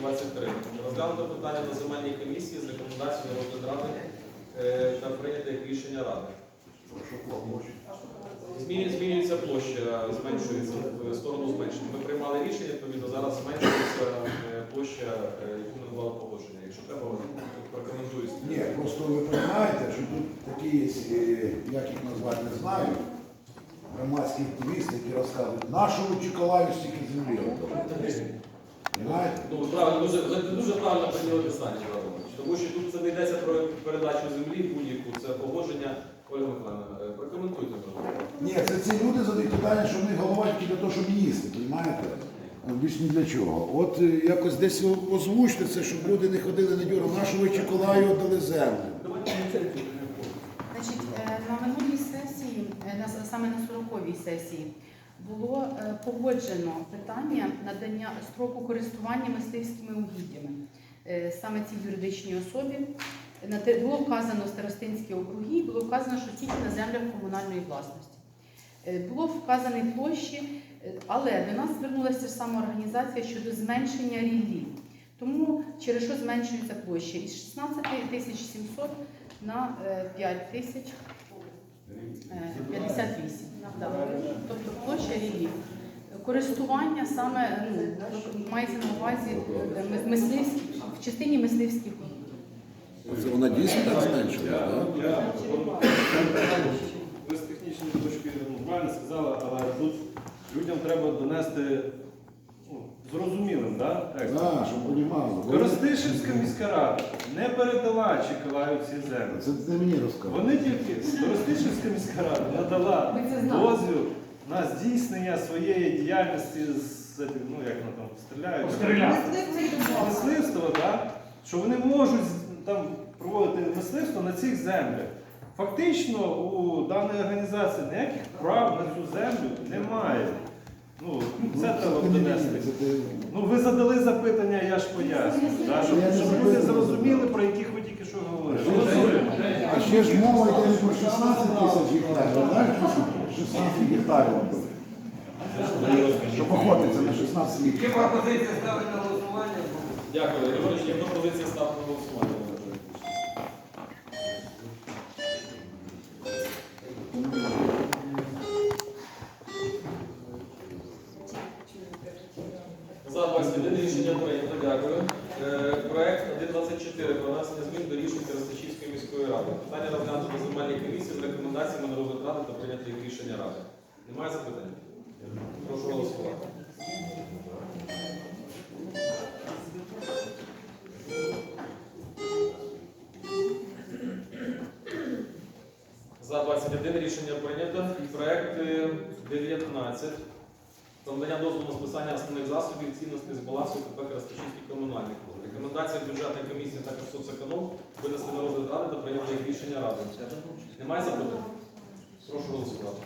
23. Розглянуто питання на земельній комісії з рекомендацією розгляд е, та прийняти рішення ради. Змінюється площа, зменшується в сторону зменшення. Ми приймали рішення, відповідно, зараз зменшується е, площа, е, яку ми давали погодження. Якщо треба, прокоментуюсь. Ні, просто ви розумієте, що тут такі як їх назвати, не знаю, громадські активісти, які розказують, нашому Чиколаю стільки землі. Ну, правильно, дуже, ви дуже правильно прийняли питання, Іванович. тому що тут це не йдеться про передачу землі будь-яку, це погодження. Ольга Михайловна, е, прокоментуйте, будь. Ні, це ці люди задають питання, що вони голова тільки для того, щоб їсти, розумієте? Більш ні для чого. От е, якось десь озвучте це, щоб люди не ходили на дюру. Нашому Чиколаю віддали землю. Значить, е, на минулій сесії, е, на- саме на 40-й сесії, було е, погоджено питання надання строку користування мисливськими угіддями е, саме цій юридичній особі. Було вказано старостинські округи, було вказано, що тільки на землях комунальної власності. Е, Було вказані площі, але до нас звернулася ж сама організація щодо зменшення ріллі. Тому через що зменшується площа із 16 тисяч 700 на е, 5 тисяч 58. Да. Тобто площа ріллі. Користування саме ну, мається на увазі е, мисливські, в частині мисливських. Це вона дійсно так зменшила, так? Я ви з технічної точки ну, правильно сказали, але тут людям треба донести зрозумілим, да. Так, щоб понімали. Коростишівська міська рада не передала Чекалаю ці землі. Це не мені розказали. Вони тільки Коростишівська міська рада надала Ви це знали? дозвіл на здійснення своєї діяльності з ну як воно там стріляють. Мисливство, да? що вони можуть там проводити мисливство на цих землях. Фактично у даної організації ніяких прав на цю землю немає. Ну, це треба донести. Ну, ви задали запитання, я ж поясню. Да? Щоб, щоб люди зрозуміли, про яких ви тільки що говорили. Голосуємо. А ще ж мова йде не про 16 тисяч гектарів, знаєш, 16 гектарів. Що походиться на 16 Є гектарів. пропозиція ставити на голосування. Дякую. Є пропозиція ставити на голосування. Е, Проект 1.24 про внесення змін до рішень Керастачівської міської ради. Питання розглянуто на земельній комісії з рекомендаціями на розгляд ради та прийняти їх рішення ради. Немає запитань? Прошу голосувати. За 21 рішення прийнято. Проект е, 19. Про надання дозволу на списання основних засобів цінностей з балансу КП Крастачівський комунальний клуб. Рекомендація бюджетної комісії також соцеконом винести на розгляд ради та прийняти як рішення ради. Немає запитань? Прошу голосувати.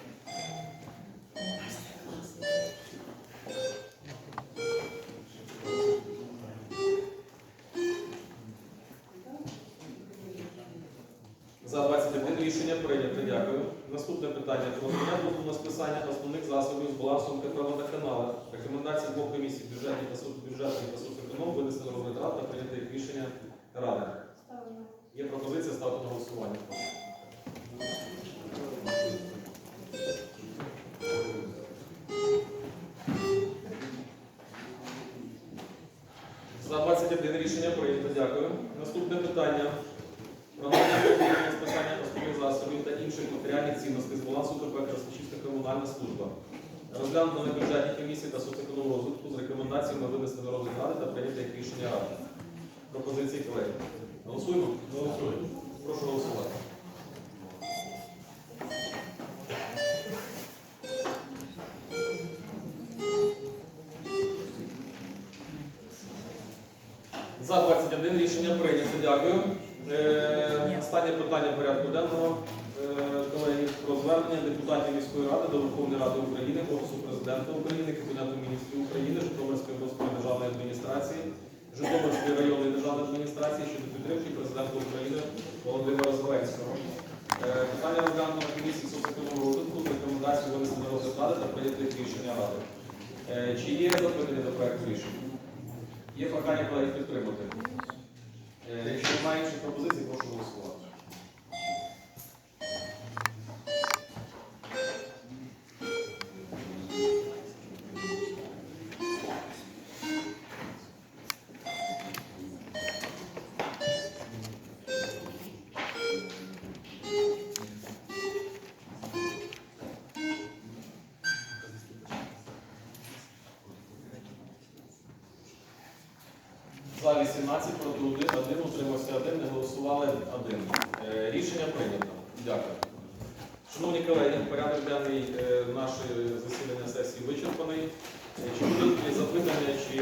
За 21 рішення прийнято. Дякую. Наступне питання. Про надання дозволу на списання основних засобів з балансом КП «Водоканали». Рекомендації двох комісій бюджетні та соцбюджетні та соцеконом винести на розгляд та прийняти як рішення ради. Є пропозиція ставити на голосування. За 21 рішення прийнято. Дякую. Наступне питання. Про надання дозволу списання основних засобів та інших матеріальних цінностей з балансу КП Красночівська комунальна служба. Розглянуто на бюджетній комісії та соцеконом розвитку з рекомендаціями винести на розгляд ради та прийняти як рішення ради. Пропозиції колеги. Голосуємо? Голосуємо. Прошу голосувати. За 21 рішення прийнято. Дякую. Е, Останнє питання порядку денного. Звернення депутатів міської ради до Верховної Ради України, Офісу президента України, Кабінету міністрів України, Житомирської обласної державної адміністрації, Житомирської районної державної адміністрації щодо підтримки президента України Володимира Зеленського. Е, Питання розглянуто на комісії соцекономного розвитку з рекомендацією винести на розгляд ради та прийняти рішення ради. Е, Чи є запитання до проекту рішення? Є прохання колеги підтримати. Е, Якщо немає інших пропозицій, прошу голосувати. За 18, проти 1, 1, утримався 1, не голосували 1. Е, Рішення прийнято. Дякую. Шановні колеги, порядок денний е, нашої засідання сесії вичерпаний. Е, Чи будуть запитання чи?